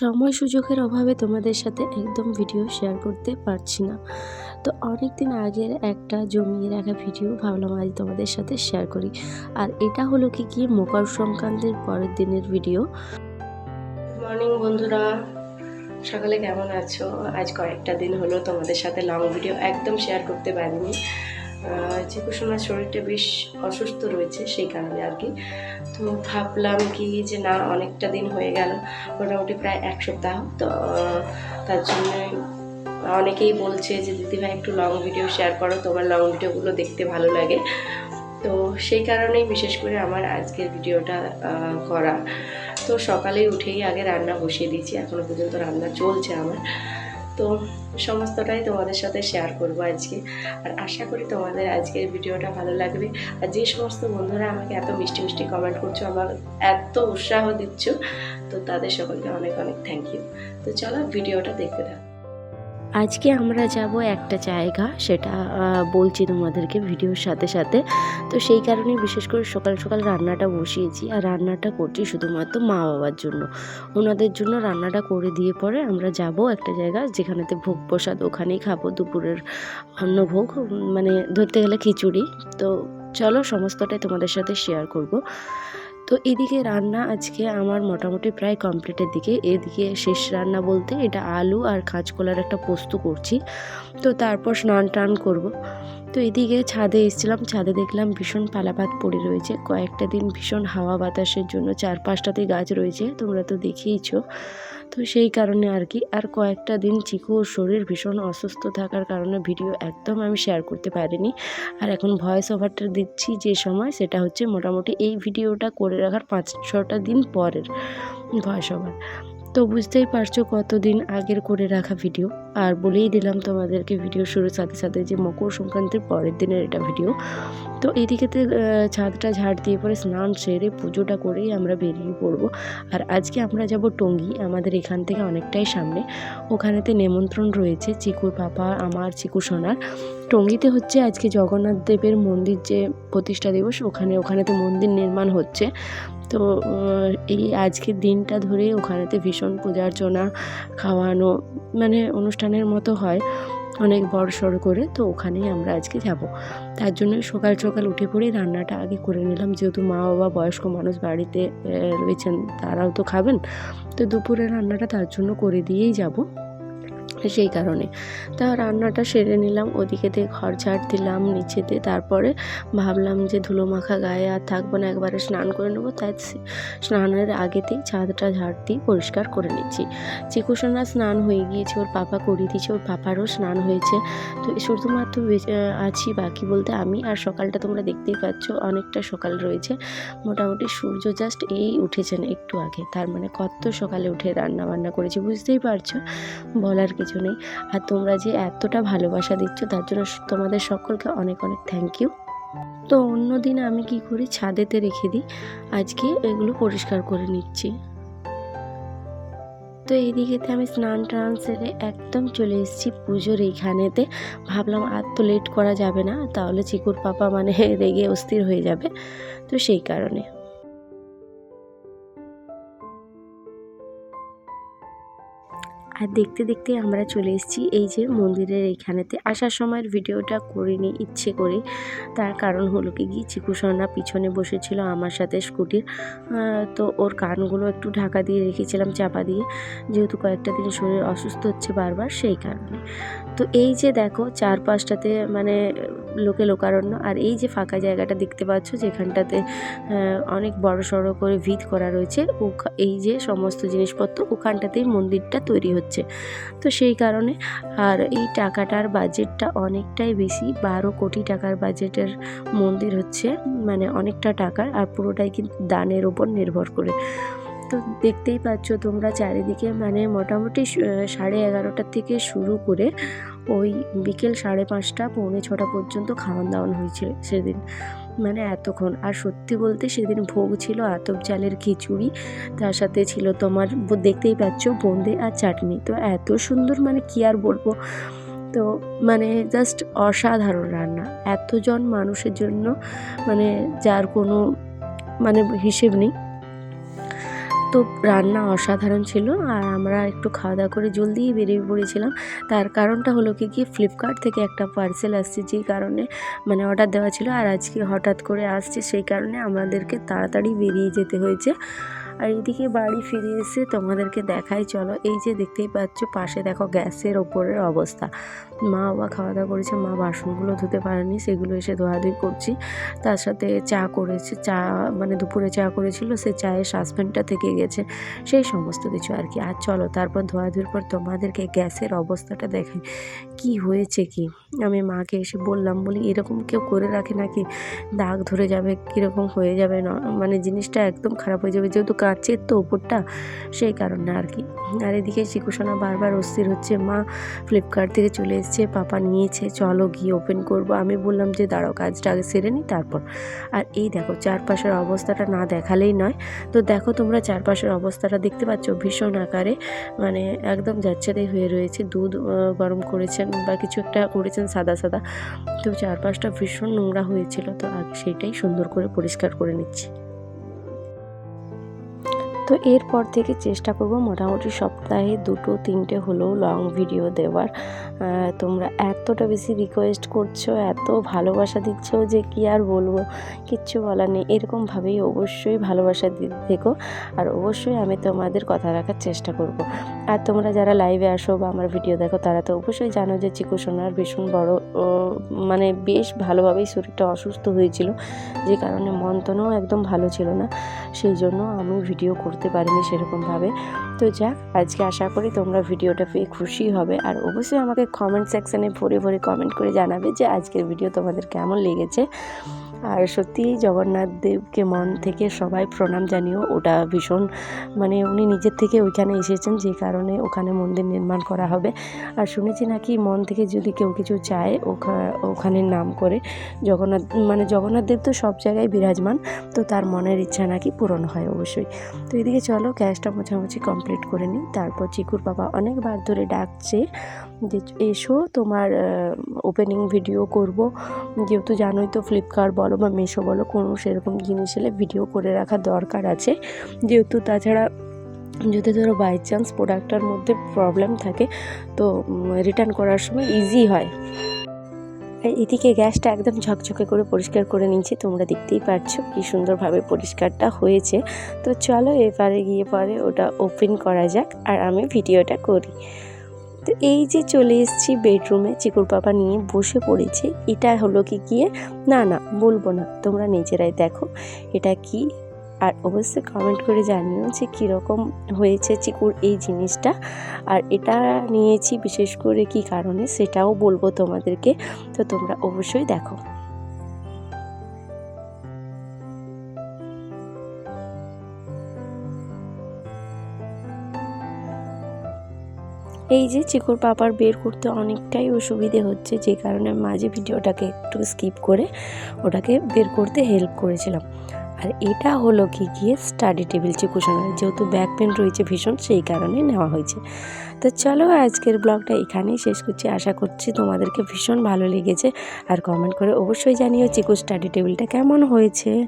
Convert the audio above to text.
সময় সুযোগের অভাবে তোমাদের সাথে একদম ভিডিও শেয়ার করতে পারছি না। তো অনেক দিন আগের একটা জমিয়ে রাখা ভিডিও ভাবলাম আজ তোমাদের সাথে শেয়ার করি। আর এটা হলো কি কি মকর সংক্রান্তির পরের দিনের ভিডিও মর্নিং বন্ধুরা, সকালে কেমন আছো? আজ কয়েকটা দিন হলো তোমাদের সাথে লং ভিডিও একদম শেয়ার করতে পারিনি। চিকুসোনার শরীরটা বেশ অসুস্থ রয়েছে সেই কারণে আর কি। তো ভাবলাম কি যে না, অনেকটা দিন হয়ে গেল, মোটামুটি প্রায় এক সপ্তাহ। তো তার জন্য অনেকেই বলছে যে, দিদিভাই, একটু লং ভিডিও শেয়ার করো, তোমার লং ভিডিওগুলো দেখতে ভালো লাগে। তো সেই কারণেই বিশেষ করে আমার আজকের ভিডিওটা করা। তো সকালে উঠেই আগে রান্না বসিয়ে দিয়েছি এখনও পর্যন্ত রান্না চলছে আমার। তো সমস্তটাই তোমাদের সাথে শেয়ার করব আজকে। আর আশা করি তোমাদের আজকের ভিডিওটা ভালো লাগবে। আর যে সমস্ত বন্ধুরা আমাকে এত মিষ্টি মিষ্টি কমেন্ট করছ, আমার এত উৎসাহ দিচ্ছ, তো তাদের সকলকে অনেক অনেক থ্যাংক ইউ তো চলো ভিডিওটা দেখতে থাকো। আজকে আমরা যাব একটা জায়গা, সেটা বলছি তোমাদেরকে ভিডিওর সাথে সাথে। তো সেই কারণে বিশেষ করে সকাল সকাল রান্নাটা বসিয়েছি, আর রান্নাটা করছি শুধুমাত্র মা বাবার জন্য। ওনাদের জন্য রান্নাটা করে দিয়ে পরে আমরা যাব একটা জায়গা, যেখানেতে ভোগ প্রসাদ ওখানেই খাব, দুপুরের অন্নভোগ মানে ধরতে গেলে খিচুড়ি। তো চলো সমস্তটাই তোমাদের সাথে শেয়ার করব। তো এদিকে রান্না আজকে আমার মোটামুটি প্রায় কমপ্লিটের দিকে। এদিকে শেষ রান্না বলতে এটা আলু আর কাঁচকলার একটা পোস্ত করছি। তো তারপর স্নান টান করব। তো এদিকে ছাদে এসেছিলাম। ছাদে দেখলাম ভীষণ পালাপাত পড়ে রয়েছে। কয়েকটা দিন ভীষণ হাওয়া বাতাসের জন্য চার পাঁচটাতে গাছ রয়েছে। তোমরা তো দেখিয়েছো তো সেই কারণে আর কি, আর কয়েকটা দিন চিকুর শরীর ভীষণ অসুস্থ থাকার কারণে ভিডিও একদম আমি শেয়ার করতে পারিনি। আর এখন ভয়েস ওভারটা দিচ্ছি যে সময়, সেটা হচ্ছে মোটামুটি এই ভিডিওটা করে রাখার পাঁচ ছটা দিন পরের ভয়েস ওভার তো বুঝতেই পারছ কতদিন আগের করে রাখা ভিডিও আর বলেই দিলাম তোমাদেরকে ভিডিও শুরুর সাথে সাথে যে মকর সংক্রান্তির পরের দিনের এটা ভিডিও তো আহ, ছাদটা ঝাড় দিয়ে পরে স্নান সেরে পুজোটা করেই আমরা বেরিয়ে পড়ব। আর আজকে আমরা যাব টঙ্গী আমাদের এখান থেকে অনেকটাই সামনে। ওখানেতে নেমন্ত্রণ রয়েছে চিকুর পাপা আমার চিকু সোনার। টঙ্গিতে হচ্ছে আজকে জগন্নাথ দেবের মন্দির যে প্রতিষ্ঠা দিবস ওখানে ওখানেতে মন্দির নির্মাণ হচ্ছে। তো এই আজকের দিনটা ধরে ওখানেতে ভীষণ পূজা অর্চনা খাওয়ানো মানে অনুষ্ঠানের মতো হয়, অনেক বড় সড়ো করে, তো ওখানেই আমরা আজকে যাব। তার জন্য সকাল সকাল উঠে পড়েই রান্নাটা আগে করে নিলাম, যেহেতু মা বাবা বয়স্ক মানুষ বাড়িতে রয়েছেন, তারাও তো খাবেন, তো দুপুরে রান্নাটা তার জন্য করে দিয়েই যাব। সেই কারণে। তা রান্নাটা সেরে নিলাম ওদিকেতে ঘর ঝাড় দিলাম নিচেতে তারপরে ভাবলাম যে ধুলো মাখা গায়ে আর থাকব না, একবারে স্নান করে নেব। তাই স্নানের আগেতেই ছাদটা ঝাড় দিয়ে পরিষ্কার করে নিচ্ছি। চিকুসোনা স্নান হয়ে গিয়েছে, ওর পাপা করিয়ে দিয়েছে, ওর পাপারও স্নান হয়েছে। তো শুধুমাত্র আছি বাকি বলতে আমি আর সকালটা তোমরা দেখতেই পাচ্ছ, অনেকটা সকাল রয়েছে। মোটামুটি সূর্য জাস্ট এই উঠেছেন একটু আগে, তার মানে কত সকালে উঠে রান্না বান্না করেছি বুঝতেই পারছ। বলার কিছু নেই। আর তোমরা যে এতটা ভালোবাসা দিচ্ছ, তার জন্য তোমাদের সকলকে অনেক অনেক থ্যাংক ইউ তো অন্য দিন আমি কি করি? ছাদেতে রেখে দিই। আজকে এগুলো পরিষ্কার করে নিচ্ছি। তো এই এইদিকেতে আমি স্নান টান সেরে একদম চলে এসেছি পুজোর এইখানেতে। ভাবলাম আর তো লেট করা যাবে না, তাহলে চিকুর পাপা মানে রেগে অস্থির হয়ে যাবে। তো সেই কারণে। আর দেখতে দেখতে আমরা চলে এসেছি এই যে মন্দিরের এইখানেতে আসার সময়ের ভিডিওটা করিনি ইচ্ছে করে। তার কারণ হলো কি গিয়ে চিকুসন্না পিছনে বসেছিল আমার সাথে স্কুটির। তো ওর কানগুলো একটু ঢাকা দিয়ে রেখেছিলাম, চাপা দিয়ে। যেহেতু কয়েকটা দিন শরীর অসুস্থ হচ্ছে বারবার, সেই কারণে। তো এই যে দেখো, চার পাঁচটাতে মানে লোকে লোকারণ্য। আর এই যে ফাঁকা জায়গাটা দেখতে পাচ্ছ, যেখানটাতে অনেক বড় সড়ো করে ভিত করা রয়েছে এই যে সমস্ত জিনিসপত্র, ওখানটাতেই মন্দিরটা তৈরি হচ্ছে। তো সেই কারণে, আর এই টাকাটার বাজেটটা অনেকটাই বেশি, বারো কোটি টাকার বাজেটের মন্দির হচ্ছে মানে অনেকটা টাকার, আর পুরোটাই কিন্তু দানের ওপর নির্ভর করে। তো দেখতেই পাচ্ছ তোমরা চারিদিকে মানে মোটামুটি সাড়ে এগারোটার থেকে শুরু করে ওই বিকেল সাড়ে পাঁচটা, পৌনে ছটা পর্যন্ত খাওয়ান দাওয়ান হয়েছে সেদিন। মানে এতক্ষণ। আর সত্যি বলতে সেদিন ভোগ ছিল আতপ চালের খিচুড়ি, তার সাথে ছিল তোমার দেখতেই পাচ্ছ বোঁদে আর চাটনি। তো এত সুন্দর মানে কি আর বলব? তো মানে জাস্ট অসাধারণ রান্না। এতজন মানুষের জন্য মানে যার কোনো মানে হিসেব নেই। তো রান্না অসাধারণ ছিল আর আমরা একটু খাওয়া দাওয়া করে জলদিই বেরিয়ে পড়েছিলাম। তার কারণটা হলো কি কি ফ্লিপকার্ট থেকে একটা পার্সেল আসছে যেই কারণে মানে অর্ডার দেওয়া ছিল আর আজকে হঠাৎ করে আসছে সেই কারণে আমাদেরকে তাড়াতাড়ি বেরিয়ে যেতে হয়েছে। আর এদিকে বাড়ি ফিরে এসে তোমাদেরকে দেখাই, চলো এই যে দেখতেই পাচ্ছ, পাশে দেখো গ্যাসের ওপরের অবস্থা। মা বাবা খাওয়া দাওয়া করেছে, মা বাসনগুলো ধুতে পারেনি, সেগুলো এসে ধোয়াধুয়ি করছি। তার সাথে চা করেছে, চা মানে দুপুরে চা করেছিল, সে চায়ের সাসপেনটা থেকে গেছে, সেই সমস্ত কিছু আর কি। আর চলো তারপর ধোয়াধুয়ির পর তোমাদেরকে গ্যাসের অবস্থাটা দেখাই, কি হয়েছে কি? আমি মাকে এসে বললাম, বলি, এরকম কেউ করে রাখে নাকি? দাগ ধরে যাবে, কীরকম হয়ে যাবে না? মানে জিনিসটা একদম খারাপ হয়ে যাবে, যেহেতু কাঁচের তো ওপরটা সেই কারণে আর কি। আর এদিকে চিকুসোনা বারবার অস্থির হচ্ছে, মা ফ্লিপকার্ট থেকে চলে এসছে, পাপা নিয়েছে, চলো গিয়ে ওপেন করব। আমি বললাম যে, দাঁড়াও, কাজটা আগে সেরে নিই তারপর। আর এই দেখো, চারপাশের অবস্থাটা না দেখালেই নয়। তো দেখো তোমরা চারপাশের অবস্থাটা দেখতে পাচ্ছ, ভীষণ আকারে মানে একদম যাচ্ছেতাই হয়ে রয়েছে। দুধ গরম করেছেন বা কিছু একটা করেছেন সাদা সাদা। তো চারপাশটা ভীষণ নোংরা হয়েছিল, তো আগে সেটাই সুন্দর করে পরিষ্কার করে নিচ্ছি। তো এরপর থেকে চেষ্টা করব মোটামুটি সপ্তাহে দুটো, তিনটে হলেও লং ভিডিও দেওয়ার। তোমরা এতটা বেশি রিকোয়েস্ট করছ, এত ভালোবাসা দিচ্ছ যে কি আর বলব? কিচ্ছু বলার নেই। এরকমভাবেই অবশ্যই ভালোবাসা দিতে থেকো। আর অবশ্যই আমি তোমাদের কথা রাখার চেষ্টা করব। আর তোমরা যারা লাইভে আসো বা আমার ভিডিও দেখো, তারা তো অবশ্যই জানো যে চিকু সোনার ভীষণ বড় মানে বেশ ভালোভাবেই শরীরটা অসুস্থ হয়েছিল। যে কারণে মন্তনও একদম ভালো ছিল না। সেই জন্য আমি ভিডিও করতে পারিনি সেরকমভাবে। তো যাক, আজকে আশা করি তোমরা ভিডিওটা পেয়ে খুশি হবে। আর অবশ্যই আমাকে কমেন্ট সেকশানে ভরে ভরে কমেন্ট করে জানাবে যে আজকের ভিডিও তোমাদের কেমন লেগেছে। আর সত্যি জগন্নাথ দেবকে মন থেকে সবাই প্রণাম জানিও। ওটা ভীষণ মানে উনি নিজের থেকে ওইখানে এসেছেন যে কারণে ওখানে মন্দির নির্মাণ করা হবে। আর শুনেছি নাকি মন থেকে যদি কেউ কিছু চায় ওখা- ওখানে নাম করে জগন্নাথ মানে জগন্নাথ দেব তো সব জায়গায় বিরাজমান, তো তার মনের ইচ্ছা নাকি পূরণ হয় অবশ্যই। তো এদিকে চলো গ্যাসটা মোছামুছি কমপ্লিট করে নিই। তারপর চিকুর বাবা অনেকবার ধরে ডাকছে যে এসো তোমার ওপেনিং ভিডিও করব। যেহেতু জানোই তো ফ্লিপকার্ট বলো বা মিশো বলো, কোনো সেরকম জিনিস এলে ভিডিও করে রাখা দরকার আছে। যেহেতু তাছাড়া যদি ধরো বাই চান্স প্রোডাক্টটার মধ্যে প্রবলেম থাকে, তো রিটার্ন করার সময় ইজি হয়। এদিকে গ্যাসটা একদম ঝকঝকে করে পরিষ্কার করে নিয়েছি, তোমরা দেখতেই পাচ্ছ কি সুন্দরভাবে পরিষ্কারটা হয়েছে। তো চলো এবারে গিয়ে পরে ওটা ওপেন করা যাক আর আমি ভিডিওটা করি। তো এই যে চলে এসেছি বেডরুমে, চিকুর পাপা নিয়ে বসে পড়েছে। এটা হলো কি গিয়ে? না না, বলব না, তোমরা নিজেরাই দেখো এটা কি। আর অবশ্যই কমেন্ট করে জানিও যে কীরকম হয়েছে চিকুর এই জিনিসটা। আর এটা নিয়েছি বিশেষ করে কি কারণে সেটাও বলব তোমাদেরকে, তো তোমরা অবশ্যই দেখো। এই যে চিকুর পাপার বের করতে অনেকটাই অসুবিধে হচ্ছে, যে কারণে মাঝে ভিডিওটাকে একটু স্কিপ করে ওটাকে বের করতে হেল্প করেছিলাম। আর এটা হলো কি, গিয়ে স্টাডি টেবিল চিকুশনের যেহেতু ব্যাক পেন রয়েছে ভীষণ, সেই কারণে নেওয়া হয়েছে। তো চলো আজকের ব্লগটা এখানেই শেষ করছি। আশা করছি তোমাদেরকে ভীষণ ভালো লেগেছে। আর কমেন্ট করে অবশ্যই জানিও চিকু স্টাডি টেবিলটা কেমন হয়েছে।